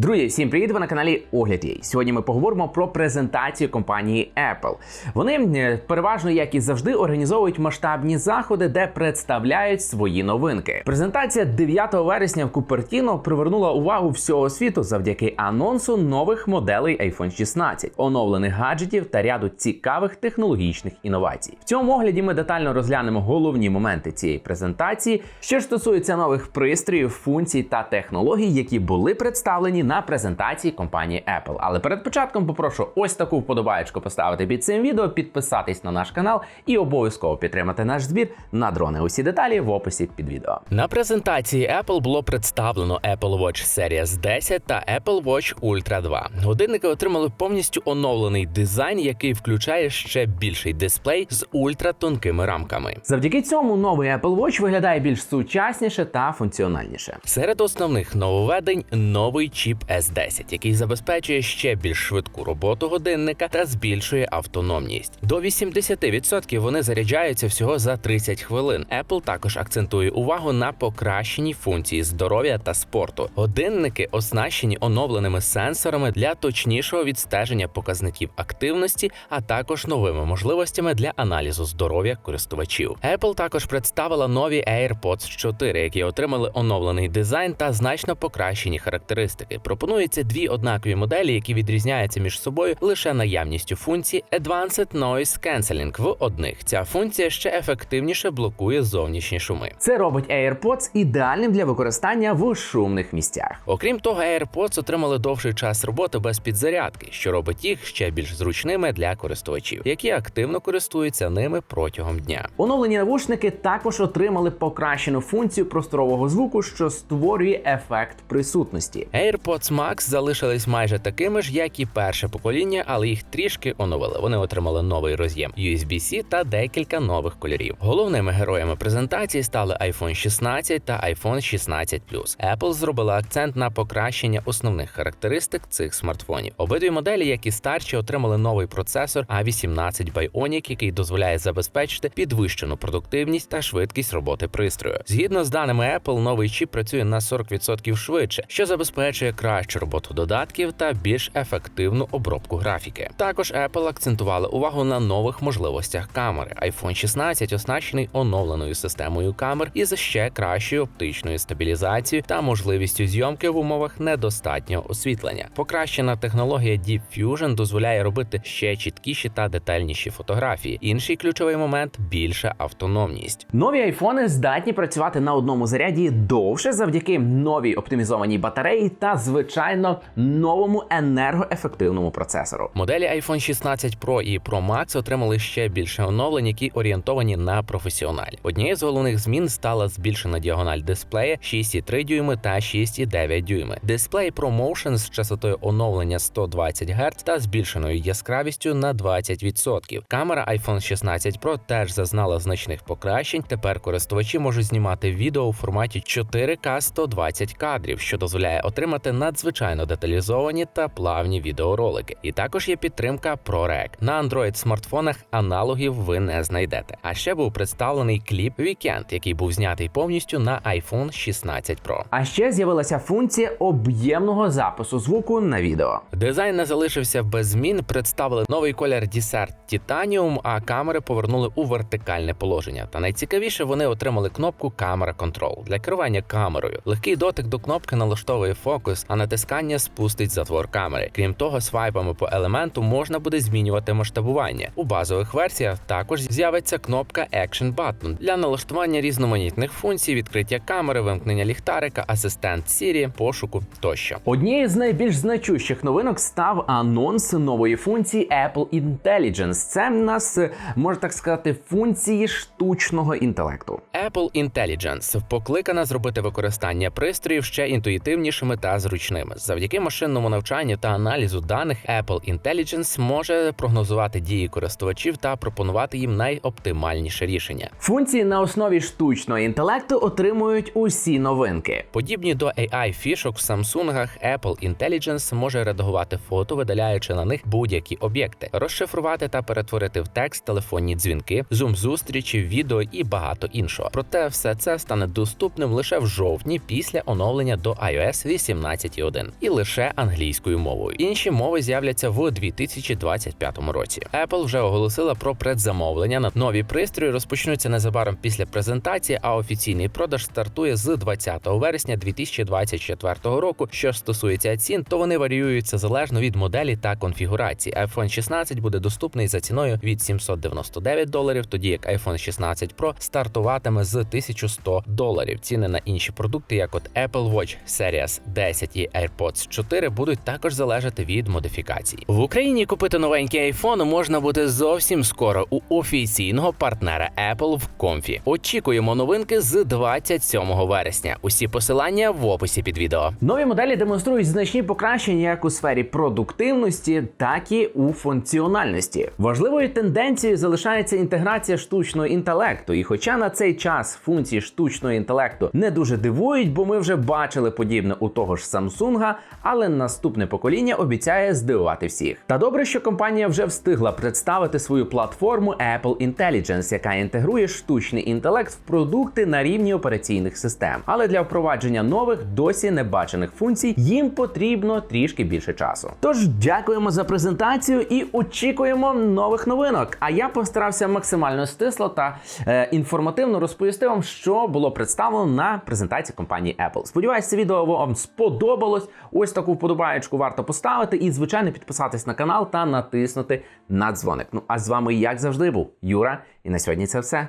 Друзі, всім привіт! Ви на каналі Огляд Єй. Сьогодні ми поговоримо про презентацію компанії Apple. Вони е, переважно, як і завжди, організовують масштабні заходи, де представляють свої новинки. Презентація 9 вересня в Купертіно привернула увагу всього світу завдяки анонсу нових моделей iPhone 16, оновлених гаджетів та ряду цікавих технологічних інновацій. В цьому огляді ми детально розглянемо головні моменти цієї презентації, що стосується нових пристроїв, функцій та технологій, які були представлені на презентації компанії Apple. Але перед початком попрошу ось таку вподобаєчку поставити під цим відео, підписатись на наш канал і обов'язково підтримати наш збір на дрони. Усі деталі в описі під відео. На презентації Apple було представлено Apple Watch Series 10 та Apple Watch Ultra 2. Годинники отримали повністю оновлений дизайн, який включає ще більший дисплей з ультратонкими рамками. Завдяки цьому новий Apple Watch виглядає більш сучасніше та функціональніше. Серед основних нововведень новий чіп S10, який забезпечує ще більш швидку роботу годинника та збільшує автономність. До 80% вони заряджаються всього за 30 хвилин. Apple також акцентує увагу на покращенні функції здоров'я та спорту. Годинники оснащені оновленими сенсорами для точнішого відстеження показників активності, а також новими можливостями для аналізу здоров'я користувачів. Apple також представила нові AirPods 4, які отримали оновлений дизайн та значно покращені характеристики. Пропонується дві однакові моделі, які відрізняються між собою лише наявністю функції Advanced Noise Cancelling в одних. Ця функція ще ефективніше блокує зовнішні шуми. Це робить AirPods ідеальним для використання в шумних місцях. Окрім того, AirPods отримали довший час роботи без підзарядки, що робить їх ще більш зручними для користувачів, які активно користуються ними протягом дня. Оновлені навушники також отримали покращену функцію просторового звуку, що створює ефект присутності. AirPods Max залишились майже такими ж, як і перше покоління, але їх трішки оновили. Вони отримали новий роз'єм USB-C та декілька нових кольорів. Головними героями презентації стали iPhone 16 та iPhone 16 Plus. Apple зробила акцент на покращення основних характеристик цих смартфонів. Обидві моделі, як і старші, отримали новий процесор A18 Bionic, який дозволяє забезпечити підвищену продуктивність та швидкість роботи пристрою. Згідно з даними Apple, новий чіп працює на 40% швидше, що забезпечує кращу роботу додатків та більш ефективну обробку графіки. Також Apple акцентували увагу на нових можливостях камери. iPhone 16 оснащений оновленою системою камер із ще кращою оптичною стабілізацією та можливістю зйомки в умовах недостатнього освітлення. Покращена технологія Deep Fusion дозволяє робити ще чіткіші та детальніші фотографії. Інший ключовий момент більша автономність. Нові айфони здатні працювати на одному заряді довше завдяки новій оптимізованій батареї та, звичайно, новому енергоефективному процесору. Моделі iPhone 16 Pro і Pro Max отримали ще більше оновлень, які орієнтовані на професіоналів. Однією з головних змін стала збільшена діагональ дисплея 6,3 дюйми та 6,9 дюйми. Дисплей ProMotion з частотою оновлення 120 Гц та збільшеною яскравістю на 20%. Камера iPhone 16 Pro теж зазнала значних покращень. Тепер користувачі можуть знімати відео у форматі 4К 120 кадрів, що дозволяє отримати надзвичайно деталізовані та плавні відеоролики. І також є підтримка ProRec. На Android смартфонах аналогів ви не знайдете. А ще був представлений кліп Weekend, який був знятий повністю на iPhone 16 Pro. А ще з'явилася функція об'ємного запису звуку на відео. Дизайн не залишився без змін. Представили новий колір Desert Titanium, а камери повернули у вертикальне положення. Та найцікавіше вони отримали кнопку Camera Control для керування камерою. Легкий дотик до кнопки налаштовує фокус, а натискання спустить затвор камери. Крім того, свайпами по елементу можна буде змінювати масштабування. У базових версіях також з'явиться кнопка Action Button для налаштування різноманітних функцій, відкриття камери, вимкнення ліхтарика, асистент Siri, пошуку тощо. Однією з найбільш значущих новинок став анонс нової функції Apple Intelligence. Це в нас можна так сказати функції штучного інтелекту. Apple Intelligence покликана зробити використання пристроїв ще інтуїтивнішими та зручними. Завдяки машинному навчанню та аналізу даних Apple Intelligence може прогнозувати дії користувачів та пропонувати їм найоптимальніше рішення. Функції на основі штучного інтелекту отримують усі новинки. Подібні до AI фішок в Samsung, Apple Intelligence може редагувати фото, видаляючи на них будь-які об'єкти, розшифрувати та перетворити в текст телефонні дзвінки, зум зустрічі, відео і багато іншого. Проте все це стане доступним лише в жовтні після оновлення до iOS 10.1 і лише англійською мовою. Інші мови з'являться в 2025 році. Apple вже оголосила про предзамовлення на нові пристрої. Розпочнуться незабаром після презентації, а офіційний продаж стартує з 20 вересня 2024 року. Що стосується цін, то вони варіюються залежно від моделі та конфігурації. iPhone 16 буде доступний за ціною від 799 доларів, тоді як iPhone 16 Pro стартуватиме з 1100 доларів. Ціни на інші продукти, як от Apple Watch Series 10 і AirPods 4, будуть також залежати від модифікацій. В Україні купити новенький iPhone можна буде зовсім скоро у офіційного партнера Apple в Комфі. Очікуємо новинки з 27 вересня. Усі посилання в описі під відео. Нові моделі демонструють значні покращення як у сфері продуктивності, так і у функціональності. Важливою тенденцією залишається інтеграція штучного інтелекту. І хоча на цей час функції штучного інтелекту не дуже дивують, бо ми вже бачили подібне у того ж Samsung, але наступне покоління обіцяє здивувати всіх. Та добре, що компанія вже встигла представити свою платформу Apple Intelligence, яка інтегрує штучний інтелект в продукти на рівні операційних систем. Але для впровадження нових досі небачених функцій їм потрібно трішки більше часу. Тож дякуємо за презентацію і очікуємо нових новинок. А я постарався максимально стисло та е, інформативно розповісти вам, що було представлено на презентації компанії Apple. Сподіваюсь, це відео вам сподобалось. Ось таку вподобаєчку варто поставити і, звичайно, підписатись на канал та натиснути на дзвоник. Ну а з вами, як завжди, був Юра. І на сьогодні це все.